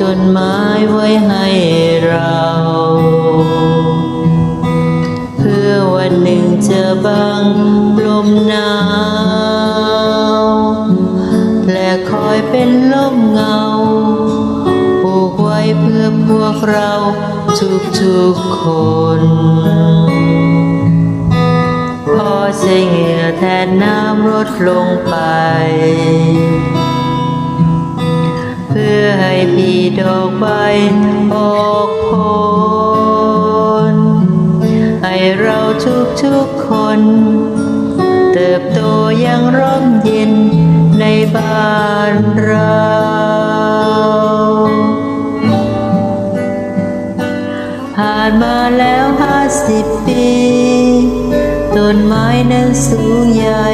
จนไม้ไว้ให้เรา เพื่อวันหนึ่งจะบังลมหนาว และคอยเป็นลมเงาปลูกไว้เพื่อพวกเราทุกๆคนพอใช้เหงื่อแทนน้ำลดลงไป พื่อให้ปีดอกใบออกผลให้เราทุกๆคน เติบโตอยังร่มเย็นในบ้านเราผ่านมาแล้วห้าสิบปี ต้นไม้นั้นสูงใหญ่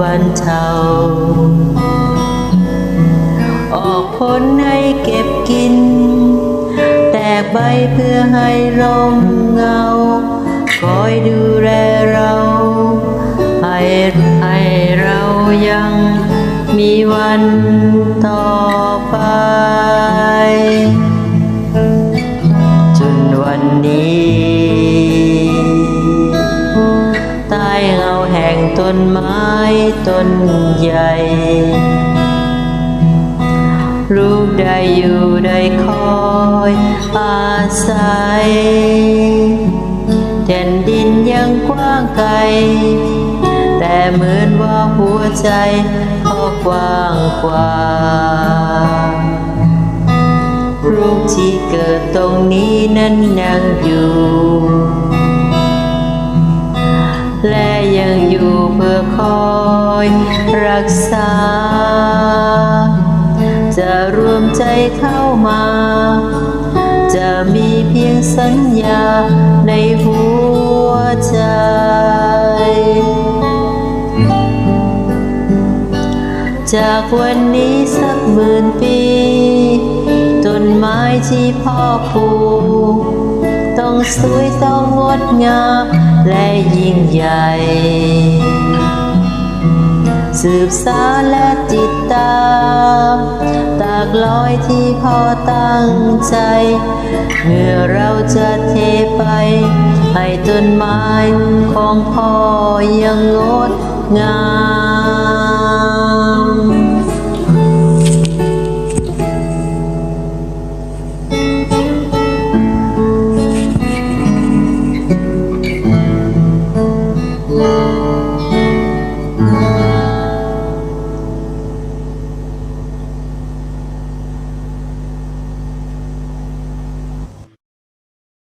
บรรเทา ออกผลให้เก็บกิน แตกใบเพื่อให้ลมเงา คอยดูแลเรา ให้ให้เรายังมีวันต่อไป ต้นใหญ่ ลูกได้อยู่ได้คอยอาศัยแผ่นดินยังกว้างไกล แต่เหมือนว่าหัวใจก็กว้างกว่าลูกที่เกิดตรงนี้นั้นยังอยู่ คอยรักษา จะรวมใจเข้ามา จะมีเพียงสัญญาในหัวใจจากวันนี้สักหมื่นปี ต้นไม้ที่พ่อปลูกต้องสวยต้องงดงามและยิ่งใหญ่ สืบสารและติดตาม ตากลอยที่พ่อตั้งใจ เมื่อเราจะเทไป ให้ต้นไม้ของพ่อยังงดงาม